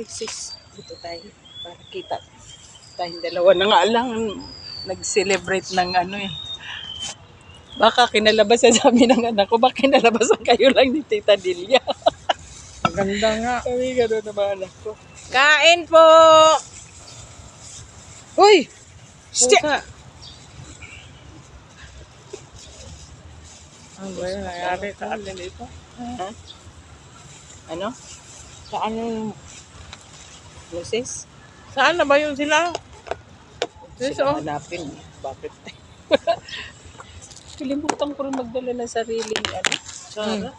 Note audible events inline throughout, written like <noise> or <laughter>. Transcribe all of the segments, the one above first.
ate sis. Dito tayo. Para kita. Tayong dalawa na nga lang. Nag-celebrate ng ano eh. Baka kinalabasan sabi ng anak ko, baka kinalabasan kayo lang ni Tita Delia. <laughs> Maganda nga. Sabi gano'n naman anak ko. Kain po! Uy! Pusa. Ano ba yung nangyari sa atin dito? Ha? Ano? Saan yung... Lucis? Saan na ba yun sila? Sila oh. hanapin. Bakit? Kalimutan ko rin magdala ng sariling ano. Sarap.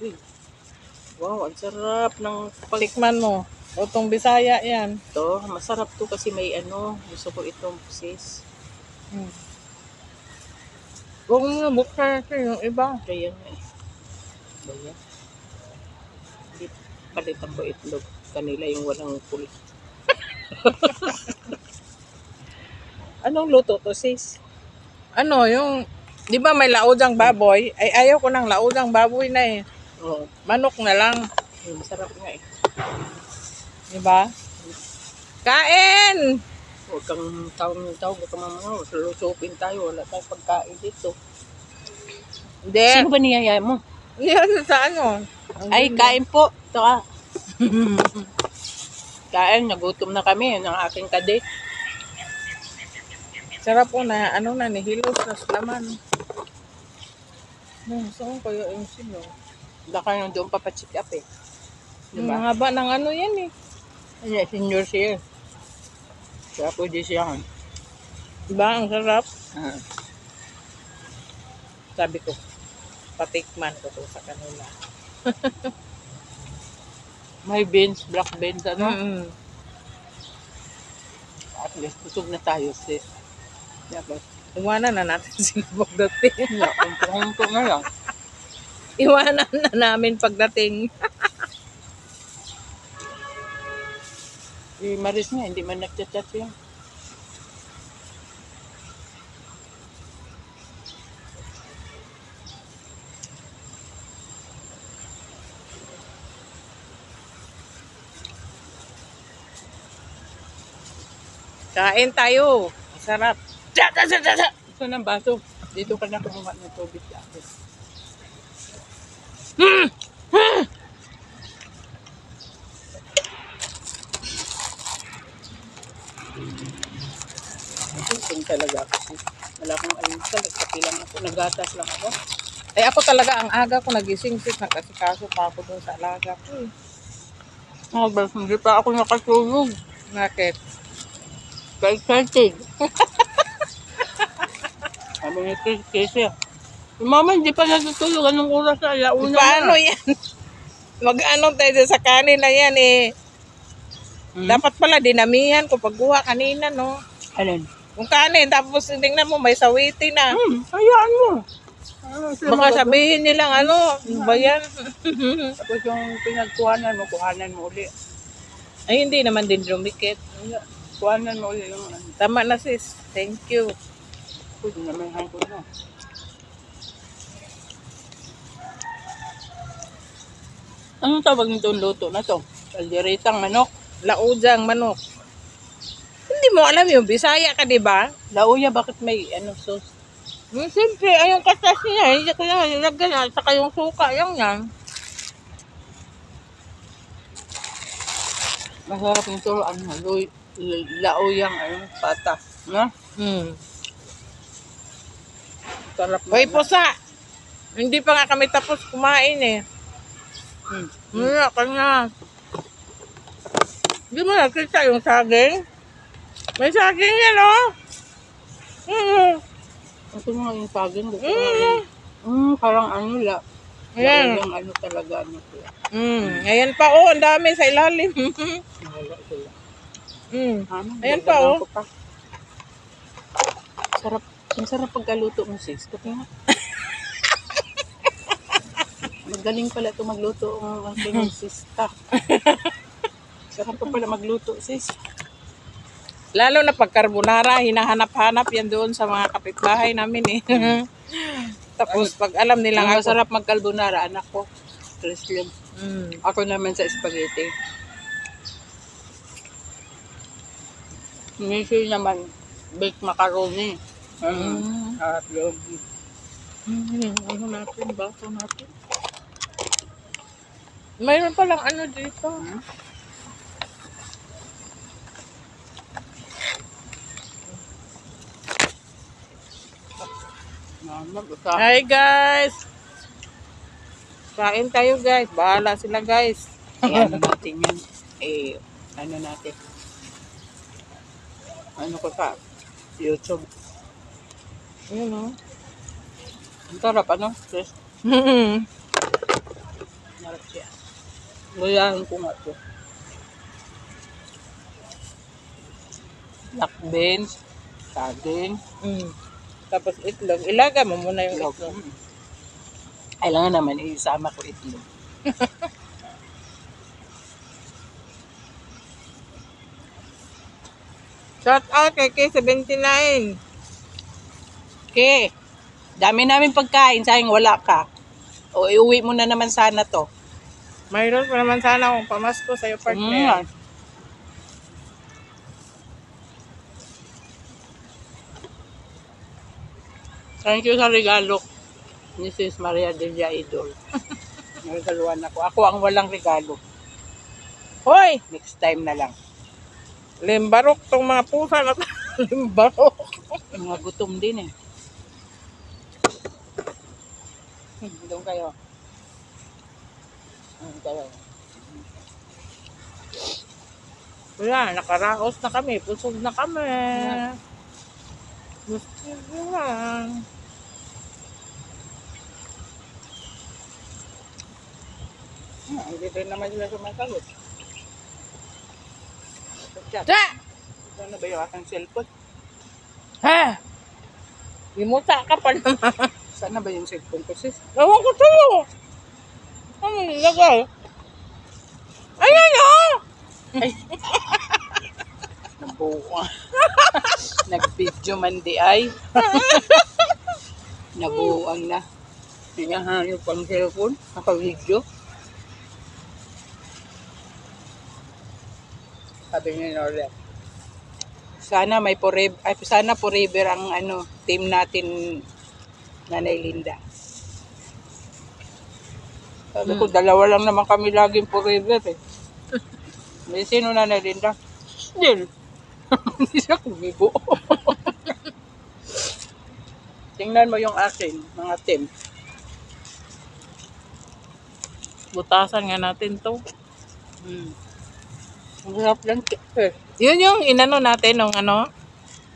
Uy. Wow, ang sarap ng Tikman mo. Utong Bisaya yan. to. Masarap to kasi may ano. Gusto ko itong sis. Hmm. Huwag mo na buksan natin yung iba. Kaya nga eh. Ba yan? Hindi, palitan ko itlog. Kanila yung walang pul. <laughs> Anong luto to sis? Ano, yung... Di ba may laudang baboy? Ay, ayaw ko ng laudang baboy na eh. Oo. Manok na lang. Oh, masarap nga eh. Di ba? Kain! Huwag kang tawag ng tawag. Huwag kang mamamaw. Lusupin tayo. Wala tayong pagkain dito. Hindi. Sino ba niyaya mo? Yan sa ano? Ay, kain po. Ito ah. <laughs> kain, nagutom na kami ng aking kadate. Sarap po na, ano na, nihilos na laman. Hmm, saan kaya yung sino? Baka nung doon papacheck up eh. Diba? haba ng ano yan eh. Ay, senior siya. Kaya pwede siya. Diba? Ang sarap. Ah. Sabi ko, patikman ko to sa kanila. <laughs> May beans, black beans, ano? Mm-mm. At least, busog na tayo, sis. Dapat. Iwanan na natin <laughs> sila pagdating. Wala, kumpo na lang. Iwanan na namin pagdating. Si Maris nga, hindi man nagchat-chat siya. Kain tayo. Sarap. Ito ng baso. Dito ka na kumuha ng tubig sa akin. Ito talaga ako. sis. Wala akong almusal. Nagkapi lang ako. Nagatas lang ako. Ay ako talaga, ang aga ko nagising sis, nakasikaso pa ako dun sa alaga ko eh. Oh, hindi pa ako nakatulog. Bakit? Excited. <laughs> Sabi ni Chris, Casey, "Si Mama, hindi pa natutulog. Anong oras na? Alauna Paano na. yan? Mag-ano tayo sa kanila yan eh. Hmm? Dapat pala dinamihan ko pagkuha kanina no. Alin? Kung kanin, tapos tingnan mo may sawiti na. Hmm, hayaan mo. Ano, Baka sabihin nilang ano, ano ba yan? <laughs> Tapos yung pinagkuhanan mo, kuhanan mo uli. Ay, hindi naman din dumikit. Kuhanan mo uli yung ano. Tama na sis. Thank you. Pwede naman yung hangkod na. Anong tawag nito luto na to? Kalderitang manok. Laudang manok. Hindi mo alam yung Bisaya ka, di ba? Lauya, bakit may ano sauce? Hmm, Siyempre, ay yung katas niya, hindi ko na nilagyan na, saka yung suka, yung yan. Masarap nito, ano, luy, lauyang, ano, pata. No? Hmm. Sarap Hoy, pusa! Hindi pa nga kami tapos kumain eh. Hmm. Wala ka na. Hindi mo nakita yung saging? May saging yan, oh! Hmm. Ito nga yung saging. Mm. Mm, parang ano, la. Ayan. Lauyang ano talaga, ano. Hmm. Ayan pa, oh, ang dami sa ilalim. <laughs> Hmm. Ano, Ayan pa, oh. pa. Sarap. Ang sarap pagkaluto mo, sis. Kasi nga. <laughs> Magaling pala ito magluto ang aking sista. Sarap pa pala magluto, sis. Lalo na pag carbonara, hinahanap-hanap yan doon sa mga kapitbahay namin eh. <laughs> Tapos pag alam nilang Ang ako, masarap mag-carbonara, anak ko. Christian. Mm. Ako naman sa spaghetti. Missy naman, baked macaroni. Mm. Mm. At yung Hmm, ano natin, baso natin. Mayroon palang ano dito. mama, basta. Hi guys! Kain tayo guys. Bahala sila guys. ano natin yun. Eh, ano natin. Ano ko sa YouTube. Yun o. Ang sarap, ano? Yes. Hmm. Sarap siya. Guyahin ko nga to. Black beans, saging, Mm. Tapos itlog. Ilaga mo muna yung itlog. itlog. Kailangan naman isama ko itlog. <laughs> Shout out kay K79. Okay. Dami namin pagkain, sayang wala ka. O iuwi mo na naman sana to. Mayroon pa naman sana akong pamasko sa'yo partner. Mm. Thank you sa regalo. Mrs. Maria Delia Idol. <laughs> Nagaluan ako. Ako ang walang regalo. Hoy! Next time na lang. Limbarok tong mga pusa na to. <laughs> Limbarok. Mga gutom din eh. Doon kayo. Doon kayo. Wala, nakaraos na kami. Pusog na kami. Gusto nyo lang. Hmm, hindi rin naman sila sumasagot. Chat. Sa! Ano ba yung aking cellphone? Ha? Limuta ka pa naman. <laughs> Saan na ba yung cellphone ko sis? Ewan ko sa'yo. Ano nilagay? Ayan o! <laughs> Nabuo. <laughs> Nag-video man di ay. Nabuuan na. Kaya ha, yung pang cellphone, naka-video. Sabi ni Norle. Sana may forever, ay, sana forever ang ano, team natin Nanay Linda. Sabi ko, dalawa lang naman kami laging forever eh. <laughs> May sino Nanay Linda? Still. <laughs> Hindi siya kumibo. <laughs> Tingnan mo yung akin, mga team. Butasan nga natin to. Hmm. Ang sarap lang. Eh. Yun yung inano natin nung ano,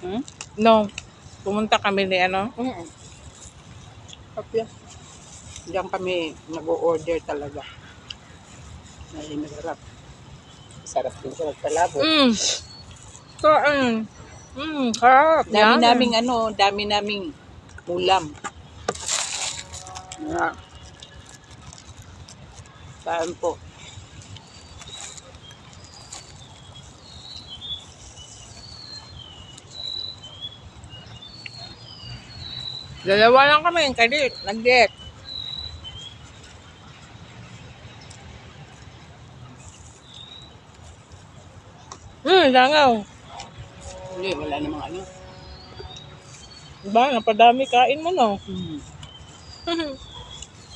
Hmm? nung pumunta kami ni ano. Mm. Yan. Diyan kami nag-order talaga. Na masarap. Sarap din sa palabo. Mm. So, mm. Mm, harap. Dami naming ano, dami naming ulam. Na. Saan po? Dalawa lang kami, kalit, nag-get. Hmm, langaw. Hindi, wala namang ano. Diba, napadami kain mo, no? Hmm. <laughs>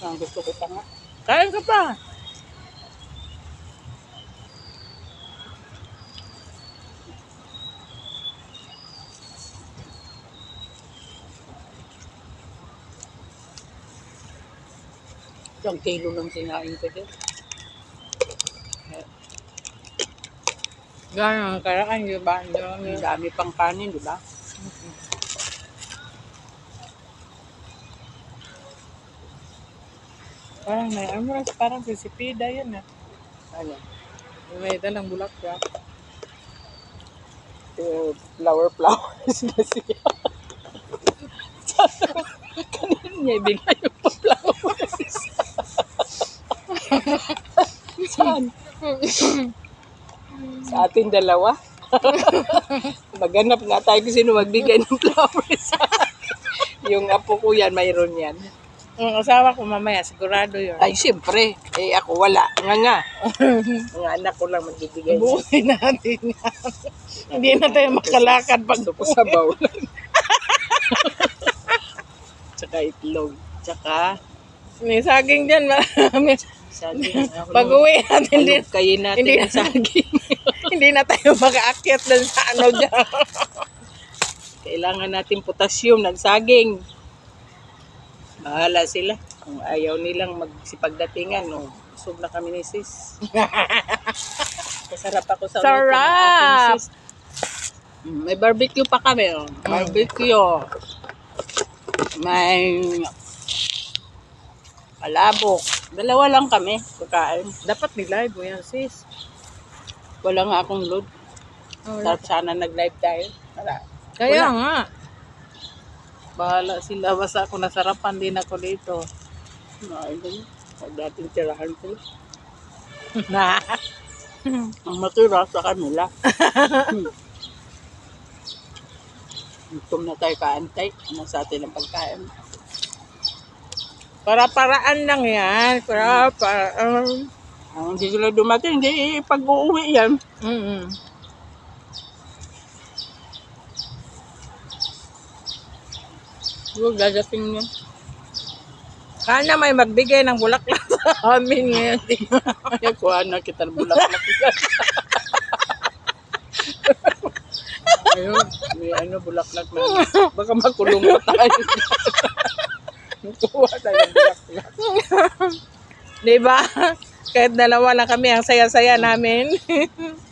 Ang gusto ko pa nga. kain ka pa. Isang kilo lang sinain ko din. Gano'n ang karaan, di ba? Ang dami pang kanin, di ba? Parang may ano, parang sisipida yan, ah. Ano? May dalang bulaklak. Uh, flower flowers na siya. <laughs> Kanina niya ibigay yung. Saan? Sa ating dalawa? <laughs> Maghanap nga tayo kung sino magbigay ng flowers. <laughs> yung apo ko yan, mayroon yan. Ang asawa ko mamaya, sigurado yun. Ay, siyempre. Eh, ako wala. Nga nga. <laughs> Mga anak ko lang magbibigay. Buhay natin yan. Hindi na tayo makalakad pag Gusto ko sa bawlan. Tsaka itlog. Tsaka, May saging dyan, marami. Saging. <laughs> Ako Pag uwi natin, hindi, Alog kayin natin hindi, ang saging. <laughs> hindi na tayo makaakyat dun sa ano dyan. <laughs> Kailangan natin potassium ng saging. Bahala sila. Kung ayaw nilang magsipagdatingan, no, busog na kami ni sis. Masarap ako sa ng Sarap! aking sis. Mm, May barbecue pa kami. Oh. Barbecue. May palabok. Dalawa lang kami kakain. Dapat nilive mo yan, sis. Wala nga akong load. Sarap sana nag-live tayo. Wala. Kaya nga. Bahala sila. Basta ako nasarapan din ako dito. Ay, ganun. Huwag dating tirahan sila. Na. <laughs> Ang matira sa kanila. <laughs> Gutom na tayo kaantay. Ano sa atin ang pagkain? Para-paraan lang yan. Para-paraan. Ang hindi sila dumating, hindi pag-uwi yan. Mm-mm. Huwag dadating yan. Sana may magbigay ng bulaklak <laughs> sa amin ngayon. <laughs> Kaya kuha na kita ng bulaklak. <laughs> Ayun, may ano, bulaklak na. Baka makulong pa tayo. Kuha tayo ng bulaklak. <laughs> Di ba? Kahit dalawa lang kami, ang saya-saya namin.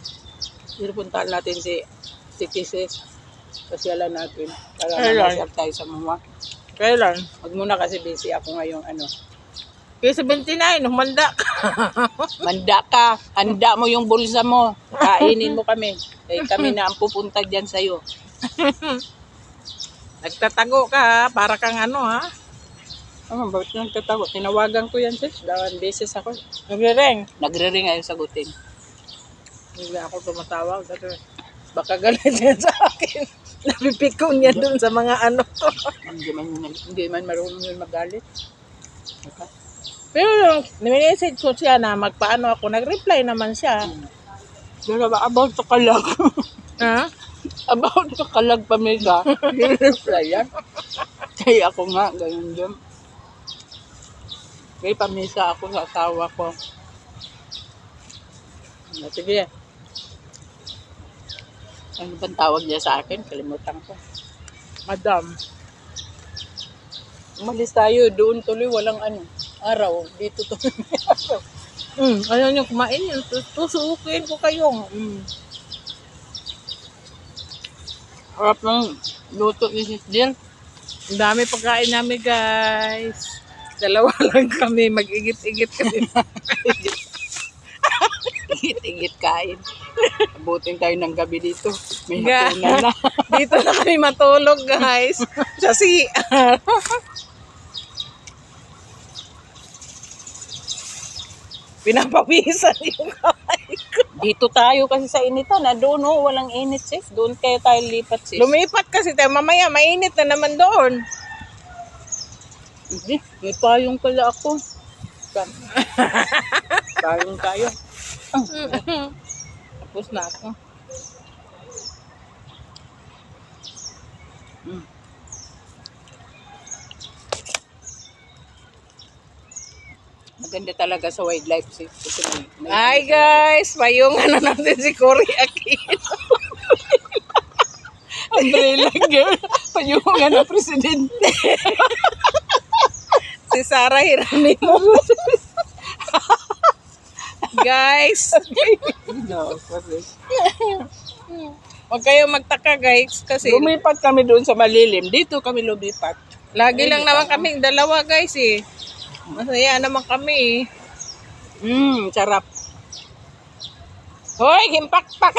<laughs> Pero puntahan natin si si Kisses. Pasyalan natin. Para Kailan? namasyal tayo sa mga. Kailan? Wag muna kasi busy ako ngayong ano. Kaya 79, humanda ka. <laughs> Manda ka. Handa mo yung bulsa mo. Kainin mo kami. Eh, kami na ang pupunta dyan sa'yo. Nagtatago ka ha, para kang ano ha. Ano, bakit nang tatawa? Tinawagan ko yan, sis. Dawan beses ako. Nagre-ring. Nagre-ring ayaw sagutin. Hindi ako tumatawag. Kasi baka galit yan sa akin. <laughs> Napipikon yan dun sa mga ano ko. Hindi man, hindi man marunong yun magalit. Okay. Pero yung message ko siya na magpaano ako, nag-reply naman siya. Pero ba, about sa kalag. <laughs> Ha? about sa kalag pamilya. <laughs> Reply yan. Kaya ako nga, ganun din. May pamisa ako sa asawa ko. Ah, Sige. Ano bang tawag niya sa akin? Kalimutan ko. Madam. Umalis tayo. Doon tuloy walang ano. Araw. Dito tuloy may araw. Mm, ayaw niyo kumain yun. Tus- Tusukin ko kayo. Mm. Harap ng luto ni Sis. Ang dami pagkain namin guys. Dalawa <laughs> lang kami, mag-igit-igit kami. Igit-igit kain. Abutin tayo ng gabi dito. May hapunan na. <laughs> Dito na kami matulog guys. Sa CR. <laughs> Pinapawisan yung kamay ko. Dito tayo kasi sa initan. Na doon, oh, walang init, sis. Doon kayo tayo lipat, sis. Lumipat kasi tayo. Mamaya, mainit na naman doon. Hindi, may payong pala ako. <laughs> Payong tayo. Tapos na ako. Mm. Maganda talaga sa wildlife, may Hi guys! Payungan na natin si Cory Aquino. umbrella girl. Panyungan ng presidente. <laughs> si Sarah Hiranimo. <laughs> guys! no. Huwag kayong magtaka guys kasi Lumipat kami doon sa malilim. Dito kami lumipat. lagi lang naman kaming dalawa guys eh. Masaya naman kami eh. Mmm, sarap. Hoy, himpakpak!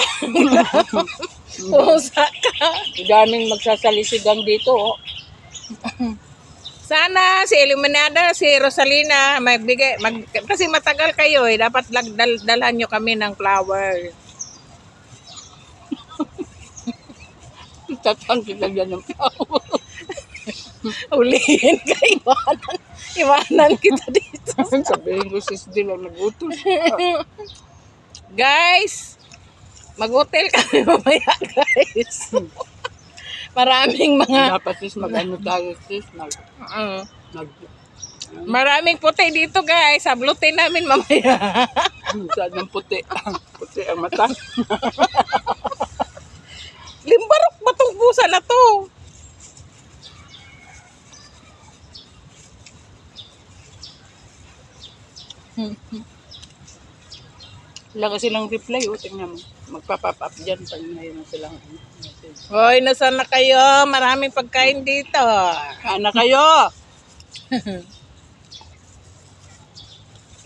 <laughs> Pusa ka! Daming magsasalisigang dito. Oh. <laughs> Sana si Iluminada, si Rosalina, magbigay, mag, kasi matagal kayo eh, dapat lag, dal, dalhan nyo kami ng flower. <laughs> Tatang kita dyan ng pao. <laughs> Ulihin kayo. Iwanan kita dito. <laughs> Sabihin ko sis di lang nagutos. Guys, mag-hotel kami mamaya, guys. Maraming mga Dapat sis mag-ano tayo sis. Mag, uh, mag, maraming puti dito, guys. Sablutin namin mamaya. saan ng puti. puti ang mata. <laughs> Limbarok ba tong pusa na to? Wala kasi lang reply. O, tingnan mo. Magpa-pop up dyan pag mayroon silang ano. Hoy, nasaan na kayo? Maraming pagkain dito. Kana kayo! <laughs>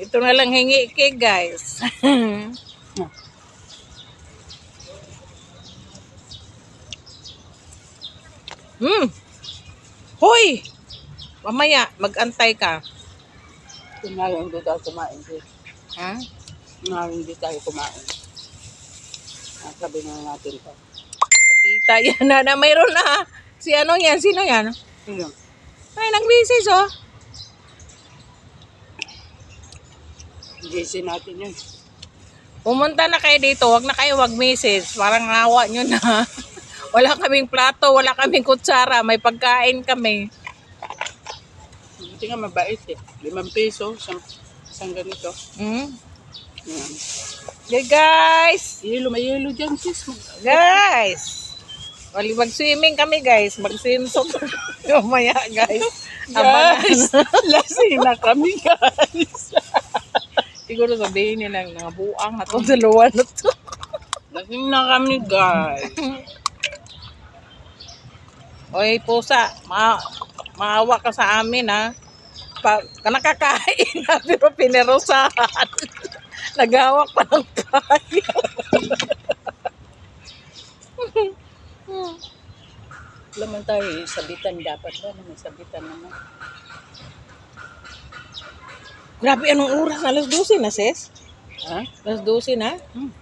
Ito na lang hingi kay guys. <laughs> hmm. Hoy! Mamaya, mag-antay ka. Ngayon hindi tayo kumain. Ha? Ngayon hindi tayo kumain. Sabi na natin to. Makita yan <laughs> na, na mayroon na. Si ano yan? Sino yan? Sino? Ay, nag-message oh. GC natin yun. Pumunta na kayo dito, wag na kayo mag-message. Parang awa nyo na. <laughs> wala kaming plato, wala kaming kutsara, may pagkain kami. Buti nga mabait eh. Limang piso, isang, isang ganito. Hmm? Yan. Okay guys! Yelo, may yelo dyan sis. Guys! Wali mag-swimming kami guys. Mag-swim so Mamaya guys. Guys, <laughs> lasing na kami guys. Siguro sabihin nila mga buang na itong dalawa na to. Lasing na kami guys. Oy, pusa, ma maawa ka sa amin ha. Pa nakakain na <laughs> pero pinerosahan. Naghawak pa ng payo. Laman tayo eh, sabitan dapat ba? May sabitan naman. Grabe, anong oras? Alas 12 na, sis? Ha? Alas 12 na? Hmm.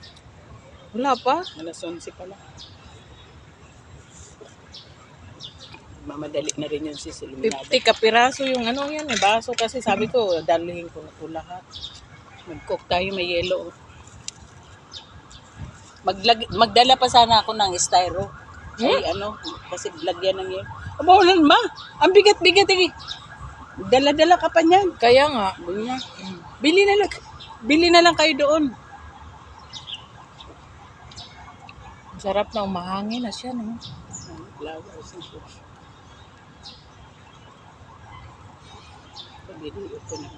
Wala pa. Alas 11 pala. Mamadali na rin yun sis. Iluminado. 50 kapiraso yung ano yan eh, baso kasi sabi ko, dalihin ko na ito lahat. Mag-cook tayo, may yelo. Maglag magdala pa sana ako ng styro. Ay, ano, kasi lagyan ng yelo. Aba, wala ma. Ang bigat-bigat eh. Dala-dala ka pa niyan. Kaya nga, Sabi niya, Bili na lang. Bili na lang kayo doon. ang sarap na umahangin na siya, no? Flowers and fruits. Video ko na.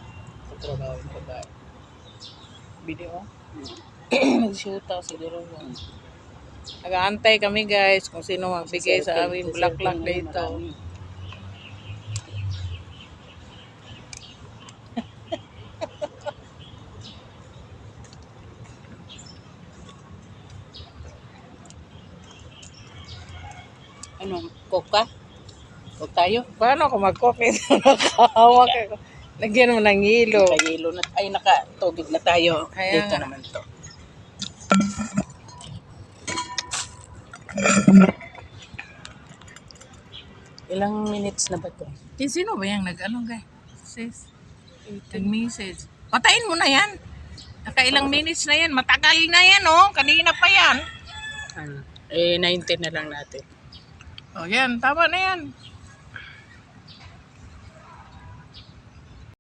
Sa trabaho yung babae. Video. <clears throat> Nag-shoot ako siguro. Nag-aantay kami guys kung sino magbigay sa amin bulaklak dito. <laughs> Ano, cook ka? Cook tayo? Paano ako mag-coffee? <laughs> Nakahawak ako. Lagyan mo ng hilo. Naka-yelo na. Ay, naka-tubig na tayo. Kaya Dito naman to. Ilang minutes na ba to? Eh, sino ba yung nag-ano guys? Sis? Nag-message. Patayin mo na yan. Nakailang minutes na yan. Matagal na yan, oh. Kanina pa yan. Ano? Eh, 19 na lang natin. Oh, yan. Tama na yan.